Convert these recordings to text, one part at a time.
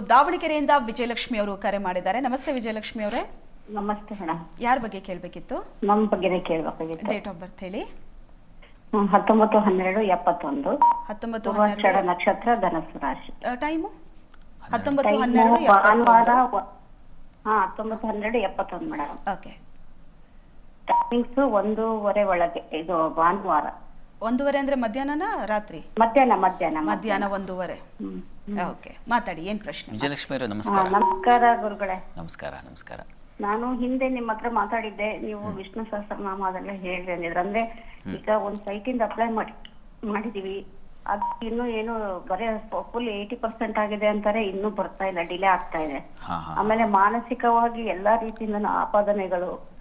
ದಾವಣಗೆರೆಯಿಂದ ವಿಜಯಲಕ್ಷ್ಮಿ ಅವರು ಕರೆ ಮಾಡಿದ್ದಾರೆ. ನಮಸ್ತೆ ವಿಜಯಲಕ್ಷ್ಮಿ ಅವರೇ. ನಮಸ್ತೆ ಮೇಡಮ್ ಯಾರ ಬಗ್ಗೆ ಕೇಳಬೇಕಿತ್ತು? ನಮ್ಮ ಬಗ್ಗೆನೇ ಕೇಳಬೇಕಾಗಿತ್ತು. ಡೇಟ್ ಆಫ್ ಬರ್ತ್ ಹೇಳಿ. ಹ್ಮ್, ಹತ್ತೊಂಬತ್ತು ಹನ್ನೆರಡು ಎಪ್ಪತ್ತೊಂದು. ಹತ್ತೊಂಬತ್ತು ಪೂರ್ವಾಷಾಢ ನಕ್ಷತ್ರ ಧನಸ್ಸು ರಾಶಿ. ಟೈಮು? ಹತ್ತೊಂಬತ್ತು ಟೈಮು ಹನ್ನೆರಡು ಭಾನುವಾರ ವ- ಹಾ ಹತ್ತೊಂಬತ್ತು ಹನ್ನೆರಡು ಎಪ್ಪತ್ತೊಂದು ಮೇಡಮ್ ಓಕೆ ಟೈಮಿಂಗ್ಸ್ ಒಂದೂವರೆ ಒಳಗೆ ಇದು ಭಾನುವಾರ. ಒಂದೂವರೆ ಅಂದ್ರೆ ಮಧ್ಯಾಹ್ನನ ರಾತ್ರಿ? ಮಧ್ಯಾಹ್ನ ಮಧ್ಯಾಹ್ನ ಮಧ್ಯಾಹ್ನ. ಒಂದೂವರೆ. ಹ್ಮ್. ಓಕೆ. ಮಾತಾಡಿ ಏನ್ ಪ್ರಶ್ನೆ? ವಿಜಯಲಕ್ಷ್ಮಿ ಅವರೇ ನಮಸ್ಕಾರ. ನಮಸ್ಕಾರ ಗುರುಗಳೇ. ನಮಸ್ಕಾರ ನಮಸ್ಕಾರ. ನಾನು ಹಿಂದೆ ನಿಮ್ಮ ಹತ್ರ ಮಾತಾಡಿದ್ದೆ. ನೀವು ವಿಷ್ಣು ಸಹಸ್ರನಾಮ ಅದೆಲ್ಲ ಹೇಳಿದ್ರೆ ಅಂದ್ರೆ ಈಗ ಒಂದ್ ಸೈಟ್ ಇಂದ ಅಪ್ಲೈ ಮಾಡಿ ಮಾಡಿದೀವಿ. ಅದು ಇನ್ನು ಏನು ಬರೀ ಫುಲ್ ಏಯ್ಟಿ ಪರ್ಸೆಂಟ್ ಆಗಿದೆ ಅಂತಾರೆ ಇನ್ನೂ ಬರ್ತಾ ಇಲ್ಲ ಡಿಲೇ ಆಗ್ತಾ ಇದೆ. ಆಮೇಲೆ ಮಾನಸಿಕವಾಗಿ ಎಲ್ಲಾ ರೀತಿಯಿಂದ ಆಪಾದನೆಗಳು.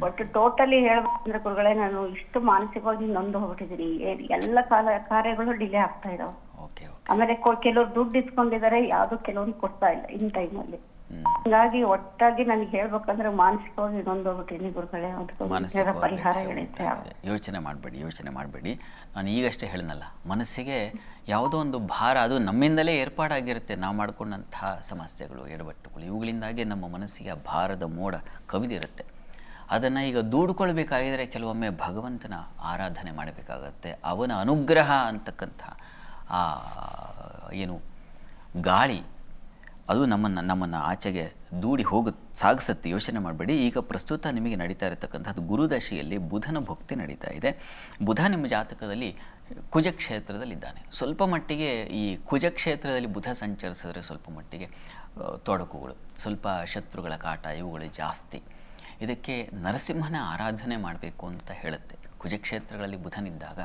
ಬಟ್ ಒಟ್ಟು ಟೋಟಲಿ ಹೇಳ್ಬೇಕಂದ್ರೆ ಗುರುಗಳೇ ನಾನು ಇಷ್ಟು ಮಾನಸಿಕವಾಗಿ ನೊಂದು ಹೋಗ್ಬಿಟ್ಟಿದ್ದೀನಿ. ಏ- ಎಲ್ಲ ಕಾಲ ಕಾರ್ಯಗಳು ಡಿಲೇ ಆಗ್ತಾ ಇದಾವೆ. ಆಮೇಲೆ ಕೆಲವ್ರು ದುಡ್ಡು ಇಸ್ಕೊಂಡಿದ್ದಾರೆ ಯಾವ್ದು ಕೆಲವೊಂದು ಕೊಡ್ತಾ ಇಲ್ಲ ಇನ್ ಟೈಮಲ್ಲಿ ಹಂಗಾಗಿ ಒಟ್ಟಾಗಿ ನನಗೆ ಹೇಳ್ಬೇಕಂದ್ರೆ ಮಾನಸಿಕವಾಗಿ ನೊಂದು ಹೋಗ್ಬಿಟ್ಟಿನಿ ಗುರುಗಳೇ ಅದಕ್ಕೆ ಪರಿಹಾರ ಹೇಳಿದ್ದೆ ಯೋಚನೆ ಮಾಡಬೇಡಿ ಯೋಚನೆ ಮಾಡಬೇಡಿ. ನಾನು ಈಗಷ್ಟೇ ಹೇಳಿದ್ನಲ್ಲ ಮನಸ್ಸಿಗೆ ಯಾವುದೋ ಒಂದು ಭಾರ ಅದು ನಮ್ಮಿಂದಲೇ ಏರ್ಪಾಡಾಗಿರುತ್ತೆ. ನಾವು ಮಾಡಿಕೊಂಡಂತಹ ಸಮಸ್ಯೆಗಳು ಎಡವಟ್ಟುಗಳು ಇವುಗಳಿಂದಾಗಿ ನಮ್ಮ ಮನಸ್ಸಿಗೆ ಆ ಭಾರದ ಮೋಡ ಕವಿದಿರುತ್ತೆ. ಅದನ್ನು ಈಗ ದೂಡ್ಕೊಳ್ಬೇಕಾಗಿದ್ರೆ ಕೆಲವೊಮ್ಮೆ ಭಗವಂತನ ಆರಾಧನೆ ಮಾಡಬೇಕಾಗತ್ತೆ. ಅವನ ಅನುಗ್ರಹ ಅಂತಕ್ಕಂಥ ಆ ಏನು ಗಾಳಿ ಅದು ನಮ್ಮನ್ನು ನಮ್ಮನ್ನು ಆಚೆಗೆ ದೂಡಿ ಹೋಗ, ಸಾಗಿಸುತ್ತೆ. ಯೋಚನೆ ಮಾಡಬೇಡಿ. ಈಗ ಪ್ರಸ್ತುತ ನಿಮಗೆ ನಡೀತಾ ಇರತಕ್ಕಂಥದ್ದು ಗುರುದಶೆಯಲ್ಲಿ ಬುಧನ ಭಕ್ತಿ ನಡೀತಾ ಇದೆ. ಬುಧ ನಿಮ್ಮ ಜಾತಕದಲ್ಲಿ ಕುಜ ಕ್ಷೇತ್ರದಲ್ಲಿದ್ದಾನೆ ಸ್ವಲ್ಪ ಮಟ್ಟಿಗೆ ಈ ಕುಜಕ್ಷೇತ್ರದಲ್ಲಿ ಬುಧ ಸಂಚರಿಸಿದ್ರೆ ಸ್ವಲ್ಪ ಮಟ್ಟಿಗೆ ತೊಡಕುಗಳು, ಸ್ವಲ್ಪ ಶತ್ರುಗಳ ಕಾಟ ಇವುಗಳು ಜಾಸ್ತಿ. ಇದಕ್ಕೆ ನರಸಿಂಹನ ಆರಾಧನೆ ಮಾಡಬೇಕು ಅಂತ ಹೇಳುತ್ತೆ. ಕುಜಕ್ಷೇತ್ರಗಳಲ್ಲಿ ಬುಧನಿದ್ದಾಗ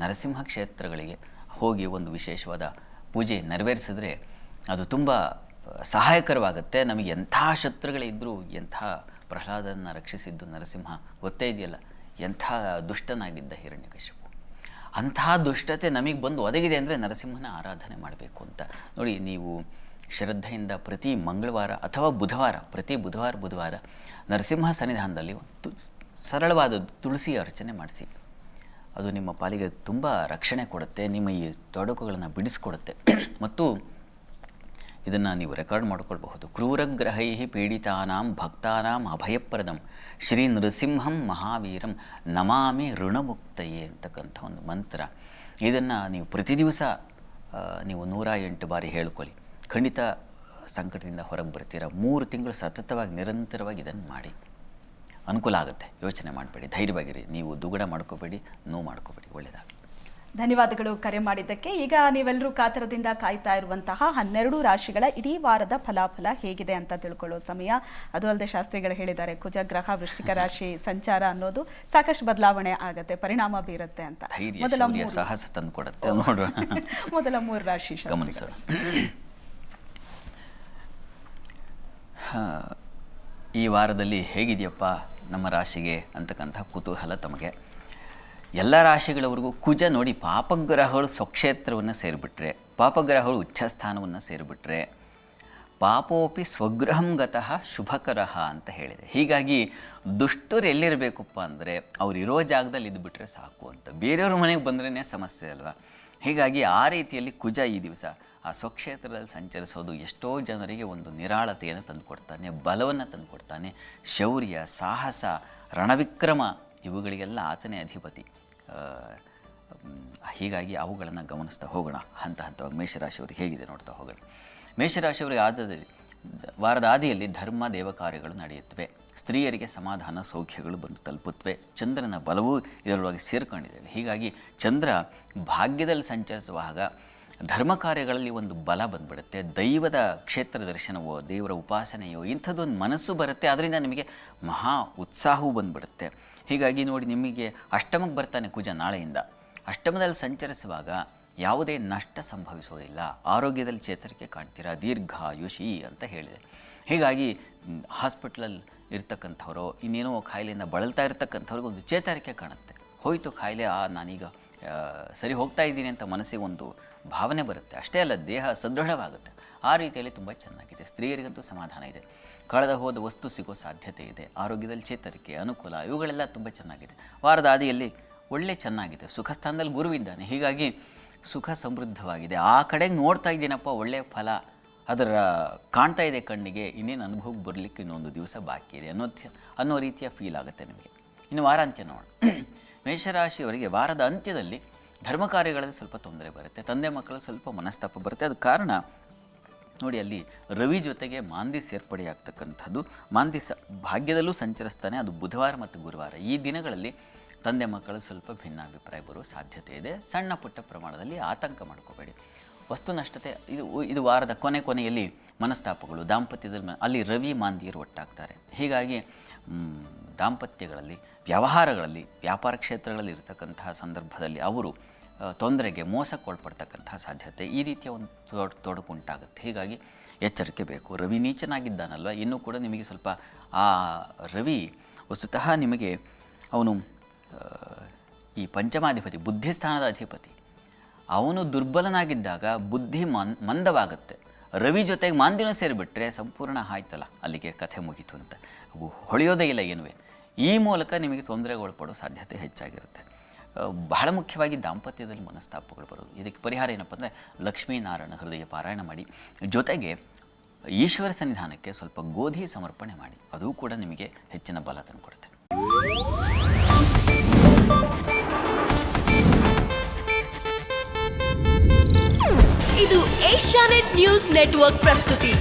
ನರಸಿಂಹ ಕ್ಷೇತ್ರಗಳಿಗೆ ಹೋಗಿ ಒಂದು ವಿಶೇಷವಾದ ಪೂಜೆ ನೆರವೇರಿಸಿದ್ರೆ ಅದು ತುಂಬ ಸಹಾಯಕರವಾಗುತ್ತೆ. ನಮಗೆ ಎಂಥ ಶತ್ರುಗಳಿದ್ದರೂ ಎಂಥ ಪ್ರಹ್ಲಾದನ ರಕ್ಷಿಸಿದ್ದು ನರಸಿಂಹ ಗೊತ್ತೇ ಇದೆಯಲ್ಲ? ಎಂಥ ದುಷ್ಟನಾಗಿದ್ದ ಹಿರಣ್ಯಕಶಿಪು ಅಂಥ ದುಷ್ಟತೆ ನಮಗೆ ಬಂದು ಒದಗಿದೆ ಅಂದರೆ ನರಸಿಂಹನ ಆರಾಧನೆ ಮಾಡಬೇಕು ಅಂತ. ನೋಡಿ, ನೀವು ಶ್ರದ್ಧೆಯಿಂದ ಪ್ರತಿ ಮಂಗಳವಾರ ಅಥವಾ ಬುಧವಾರ, ಪ್ರತಿ ಬುಧವಾರ ಬುಧವಾರ ನರಸಿಂಹ ಸನ್ನಿಧಾನದಲ್ಲಿ ತು- ಸರಳವಾದ ತುಳಸಿ ಅರ್ಚನೆ ಮಾಡಿಸಿ. ಅದು ನಿಮ್ಮ ಪಾಲಿಗೆ ತುಂಬ ರಕ್ಷಣೆ ಕೊಡುತ್ತೆ, ನಿಮ್ಮ ಈ ತೊಡಕುಗಳನ್ನು ಬಿಡಿಸ್ಕೊಡುತ್ತೆ. ಮತ್ತು ಇದನ್ನು ನೀವು ರೆಕಾರ್ಡ್ ಮಾಡ್ಕೊಳ್ಬಹುದು. ಕ್ರೂರಗ್ರಹೈ ಪೀಡಿತಾನಾಂ ಭಕ್ತಾನಾಂ ಅಭಯಪ್ರದಂ. ಶ್ರೀ ನೃಸಿಂಹಂ ಮಹಾವೀರಂ ನಮಾಮಿ ಋಣಮುಕ್ತಯೇ ಅಂತಕ್ಕಂಥ ಒಂದು ಮಂತ್ರ. ಇದನ್ನು ನೀವು ಪ್ರತಿ ದಿವಸ ನೀವು ನೂರ ಎಂಟು ಬಾರಿ ಹೇಳ್ಕೊಳ್ಳಿ. ಖಂಡಿತ ಸಂಕಟದಿಂದ ಹೊರಗೆ ಬರ್ತೀರ. ಮೂರು ತಿಂಗಳು ಸತತವಾಗಿ ನಿರಂತರವಾಗಿ ಇದನ್ನು ಮಾಡಿ. ಅನುಕೂಲ ಆಗುತ್ತೆ. ಯೋಚನೆ ಮಾಡಬೇಡಿ. ಧೈರ್ಯವಾಗಿರಿ. ನೀವು ದುಗುಡ ಮಾಡ್ಕೋಬೇಡಿ, ನೋವು ಮಾಡ್ಕೋಬೇಡಿ. ಒಳ್ಳೆಯದಾಗಲಿ ಧನ್ಯವಾದಗಳು ಕರೆ ಮಾಡಿದ್ದಕ್ಕೆ. ಈಗ ನೀವೆಲ್ಲರೂ ಕಾತರದಿಂದ ಕಾಯ್ತಾ ಇರುವಂತಹ ಹನ್ನೆರಡು ರಾಶಿಗಳ ಇಡೀ ವಾರದ ಫಲಾಫಲ ಹೇಗಿದೆ ಅಂತ ತಿಳ್ಕೊಳ್ಳೋ ಸಮಯ. ಅದು ಅಲ್ಲದೆ ಶಾಸ್ತ್ರಿಗಳು ಹೇಳಿದ್ದಾರೆ ಕುಜಗ್ರಹ ವೃಶ್ಚಿಕ ರಾಶಿ ಸಂಚಾರ ಅನ್ನೋದು ಸಾಕಷ್ಟು ಬದಲಾವಣೆ ಆಗತ್ತೆ ಪರಿಣಾಮ ಬೀರುತ್ತೆ ಅಂತ. ಮೊದಲ ಸಾಹಸ ತಂದು ಕೊಡುತ್ತೆ. ನೋಡೋಣ ಮೊದಲ ಮೂರು ರಾಶಿ. ಗಮನಿಸೋಣ ಈ ವಾರದಲ್ಲಿ ಹೇಗಿದೆಯಪ್ಪ ನಮ್ಮ ರಾಶಿಗೆ ಅಂತಕ್ಕಂತಹ ಕುತೂಹಲ ತಮಗೆ? ಎಲ್ಲ ರಾಶಿಗಳವರೆಗೂ ಕುಜ ನೋಡಿ ಪಾಪಗ್ರಹಗಳು ಸ್ವಕ್ಷೇತ್ರವನ್ನು ಸೇರಿಬಿಟ್ರೆ, ಪಾಪಗ್ರಹಗಳು ಉಚ್ಛಸ್ಥಾನವನ್ನು ಸೇರಿಬಿಟ್ರೆ, ಪಾಪೋಪಿ ಸ್ವಗ್ರಹಂಗತಃ ಶುಭಕರಃ ಅಂತ ಹೇಳಿದೆ. ಹೀಗಾಗಿ ದುಷ್ಟರು ಎಲ್ಲಿರಬೇಕಪ್ಪ ಅಂದರೆ ಅವರಿರೋ ಜಾಗದಲ್ಲಿ ಇದ್ದುಬಿಟ್ರೆ ಸಾಕು ಅಂತ. ಬೇರೆಯವ್ರ ಮನೆಗೆ ಬಂದ್ರೇ ಸಮಸ್ಯೆ ಅಲ್ವಾ? ಹೀಗಾಗಿ ಆ ರೀತಿಯಲ್ಲಿ ಕುಜ ಈ ದಿವಸ ಆ ಸ್ವಕ್ಷೇತ್ರದಲ್ಲಿ ಸಂಚರಿಸೋದು ಎಷ್ಟೋ ಜನರಿಗೆ ಒಂದು ನಿರಾಳತೆಯನ್ನು ತಂದುಕೊಡ್ತಾನೆ, ಬಲವನ್ನು ತಂದುಕೊಡ್ತಾನೆ. ಶೌರ್ಯ, ಸಾಹಸ, ರಣವಿಕ್ರಮ ಇವುಗಳಿಗೆಲ್ಲ ಆತನೇ ಅಧಿಪತಿ. ಹೀಗಾಗಿ ಅವುಗಳನ್ನು ಗಮನಿಸ್ತಾ ಹೋಗೋಣ. ಹಂತ ಹಂತವಾಗಿ ಮೇಷರಾಶಿಯವರಿಗೆ ಹೇಗಿದೆ ನೋಡ್ತಾ ಹೋಗೋಣ. ಮೇಷರಾಶಿಯವರಿಗೆ ಆದದಲ್ಲಿ ವಾರದ ಆದಿಯಲ್ಲಿ ಧರ್ಮ ದೇವ ಕಾರ್ಯಗಳು ನಡೆಯುತ್ತವೆ. ಸ್ತ್ರೀಯರಿಗೆ ಸಮಾಧಾನ, ಸೌಖ್ಯಗಳು ಬಂದು ತಲುಪುತ್ತವೆ. ಚಂದ್ರನ ಬಲವೂ ಇದರೊಳಗೆ ಸೇರ್ಕೊಂಡಿದೆ. ಹೀಗಾಗಿ ಚಂದ್ರ ಭಾಗ್ಯದಲ್ಲಿ ಸಂಚರಿಸುವಾಗ ಧರ್ಮ ಕಾರ್ಯಗಳಲ್ಲಿ ಒಂದು ಬಲ ಬಂದ್ಬಿಡುತ್ತೆ. ದೈವದ ಕ್ಷೇತ್ರ ದರ್ಶನವೋ, ದೇವರ ಉಪಾಸನೆಯೋ ಇಂಥದ್ದೊಂದು ಮನಸ್ಸು ಬರುತ್ತೆ. ಅದರಿಂದ ನಿಮಗೆ ಮಹಾ ಉತ್ಸಾಹವೂ ಬಂದ್ಬಿಡುತ್ತೆ. ಹೀಗಾಗಿ ನೋಡಿ ನಿಮಗೆ ಅಷ್ಟಮಕ್ಕೆ ಬರ್ತಾನೆ ಕುಜ ನಾಳೆಯಿಂದ. ಅಷ್ಟಮದಲ್ಲಿ ಸಂಚರಿಸುವಾಗ ಯಾವುದೇ ನಷ್ಟ ಸಂಭವಿಸೋದಿಲ್ಲ ಆರೋಗ್ಯದಲ್ಲಿ ಚೇತರಿಕೆ ಕಾಣ್ತೀರಾ? ದೀರ್ಘಾಯುಷಿ ಅಂತ ಹೇಳಿದೆ. ಹೀಗಾಗಿ ಹಾಸ್ಪಿಟ್ಲಲ್ಲಿ ಇರ್ತಕ್ಕಂಥವ್ರು, ಇನ್ನೇನೋ ಖಾಯಿಲೆಯಿಂದ ಬಳಲ್ತಾ ಇರ್ತಕ್ಕಂಥವ್ರಿಗೆ ಒಂದು ಚೇತರಿಕೆ ಕಾಣುತ್ತೆ. ಹೋಯಿತು ಖಾಯಿಲೆ, ಆ, ನಾನೀಗ ಸರಿ ಹೋಗ್ತಾ ಇದ್ದೀನಿ ಅಂತ ಮನಸ್ಸಿಗೆ ಒಂದು ಭಾವನೆ ಬರುತ್ತೆ. ಅಷ್ಟೇ ಅಲ್ಲ, ದೇಹ ಸದೃಢವಾಗುತ್ತೆ. ಆ ರೀತಿಯಲ್ಲಿ ತುಂಬ ಚೆನ್ನಾಗಿದೆ. ಸ್ತ್ರೀಯರಿಗಂತೂ ಸಮಾಧಾನ ಇದೆ. ಕಳೆದ ಹೋದ ವಸ್ತು ಸಿಗೋ ಸಾಧ್ಯತೆ ಇದೆ. ಆರೋಗ್ಯದಲ್ಲಿ ಚೇತರಿಕೆ, ಅನುಕೂಲ, ಇವುಗಳೆಲ್ಲ ತುಂಬ ಚೆನ್ನಾಗಿದೆ. ವಾರದ ಆದಿಯಲ್ಲಿ ಒಳ್ಳೆ ಚೆನ್ನಾಗಿದೆ. ಸುಖ ಸ್ಥಾನದಲ್ಲಿ ಗುರುವಿದ್ದಾನೆ ಹೀಗಾಗಿ ಸುಖ ಸಮೃದ್ಧವಾಗಿದೆ. ಆ ಕಡೆಗೆ ನೋಡ್ತಾ ಇದ್ದೀನಪ್ಪ ಒಳ್ಳೆಯ ಫಲ. ಅದರ ಕಾಣ್ತಾ ಇದೆ ಕಣ್ಣಿಗೆ. ಇನ್ನೇನು ಅನುಭವಕ್ಕೆ ಬರಲಿಕ್ಕೆ ಇನ್ನೊಂದು ದಿವಸ ಬಾಕಿ ಇದೆ ಅನ್ನೋ ಅನ್ನೋ ರೀತಿಯ ಫೀಲ್ ಆಗುತ್ತೆ ನಿಮಗೆ. ಇನ್ನು ವಾರಾಂತ್ಯ ನೋಡೋಣ. ಮೇಷರಾಶಿಯವರಿಗೆ ವಾರದ ಅಂತ್ಯದಲ್ಲಿ ಧರ್ಮ ಕಾರ್ಯಗಳಲ್ಲಿ ಸ್ವಲ್ಪ ತೊಂದರೆ ಬರುತ್ತೆ. ತಂದೆ ಮಕ್ಕಳು ಸ್ವಲ್ಪ ಮನಸ್ತಾಪ ಬರುತ್ತೆ. ಅದು ಕಾರಣ ನೋಡಿ ಅಲ್ಲಿ ರವಿ ಜೊತೆಗೆ ಮಾಂದಿ ಸೇರ್ಪಡೆಯಾಗ್ತಕ್ಕಂಥದ್ದು. ಮಾಂದಿ ಸ ಭಾಗ್ಯದಲ್ಲೂ ಸಂಚರಿಸ್ತಾನೆ, ಅದು ಬುಧವಾರ ಮತ್ತು ಗುರುವಾರ. ಈ ದಿನಗಳಲ್ಲಿ ತಂದೆ ಮಕ್ಕಳು ಸ್ವಲ್ಪ ಭಿನ್ನಾಭಿಪ್ರಾಯ ಬರುವ ಸಾಧ್ಯತೆ ಇದೆ. ಸಣ್ಣ ಪುಟ್ಟ ಪ್ರಮಾಣದಲ್ಲಿ ಆತಂಕ ಮಾಡ್ಕೋಬೇಡಿ. ವಸ್ತು ನಷ್ಟತೆ, ಇದು ಇದು ವಾರದ ಕೊನೆ ಕೊನೆಯಲ್ಲಿ ಮನಸ್ತಾಪಗಳು ದಾಂಪತ್ಯದಲ್ಲಿ ಅಲ್ಲಿ ರವಿ ಮಾಂದಿಯರು ಒಟ್ಟಾಗ್ತಾರೆ. ಹೀಗಾಗಿ ದಾಂಪತ್ಯಗಳಲ್ಲಿ, ವ್ಯವಹಾರಗಳಲ್ಲಿ, ವ್ಯಾಪಾರ ಕ್ಷೇತ್ರಗಳಲ್ಲಿ ಇರತಕ್ಕಂತಹ ಸಂದರ್ಭದಲ್ಲಿ ಅವರು ತೊಂದರೆಗೆ ಮೋಸಕ್ಕೊಳ್ಪಡ್ತಕ್ಕಂಥ ಸಾಧ್ಯತೆ ಈ ರೀತಿಯ ಒಂದು ತೊಡ್ ತೊಡಕು ಉಂಟಾಗುತ್ತೆ ಹೀಗಾಗಿ ಎಚ್ಚರಿಕೆ ಬೇಕು. ರವಿ ನೀಚನಾಗಿದ್ದಾನಲ್ವ? ಇನ್ನೂ ಕೂಡ ನಿಮಗೆ ಸ್ವಲ್ಪ ಆ ರವಿ ವಸ್ತುತಃ ನಿಮಗೆ ಅವನು ಈ ಪಂಚಮಾಧಿಪತಿ, ಬುದ್ಧಿಸ್ಥಾನದ ಅಧಿಪತಿ. ಅವನು ದುರ್ಬಲನಾಗಿದ್ದಾಗ ಬುದ್ಧಿ ಮನ್, ಮಂದವಾಗುತ್ತೆ. ರವಿ ಜೊತೆಗೆ ಮಾಂದಿನ ಸೇರಿಬಿಟ್ರೆ ಸಂಪೂರ್ಣ ಆಯ್ತಲ್ಲ, ಅಲ್ಲಿಗೆ ಕಥೆ ಮುಗೀತು ಅಂತ. ಹೊಳೆಯೋದೇ ಇಲ್ಲ ಏನುವೆ ಈ ಮೂಲಕ ನಿಮಗೆ ತೊಂದರೆಗೊಳಪಡೋ ಸಾಧ್ಯತೆ ಹೆಚ್ಚಾಗಿರುತ್ತೆ. ಬಹಳ ಮುಖ್ಯವಾಗಿ ದಾಂಪತ್ಯದಲ್ಲಿ ಮನಸ್ತಾಪಗಳು ಬರೋದು. ಇದಕ್ಕೆ ಪರಿಹಾರ ಏನಪ್ಪ ಅಂದರೆ ಲಕ್ಷ್ಮೀನಾರಾಯಣ ಹೃದಯ ಪಾರಾಯಣ ಮಾಡಿ. ಜೊತೆಗೆ ಈಶ್ವರ ಸನ್ನಿಧಾನಕ್ಕೆ ಸ್ವಲ್ಪ ಗೋಧಿ ಸಮರ್ಪಣೆ ಮಾಡಿ. ಅದು ಕೂಡ ನಿಮಗೆ ಹೆಚ್ಚಿನ ಬಲ ತಂದುಕೊಡುತ್ತೆ ಇದು ಏಷ್ಯಾನೆಟ್ ನ್ಯೂಸ್ ನೆಟ್ವರ್ಕ್ ಪ್ರಸ್ತುತಿ.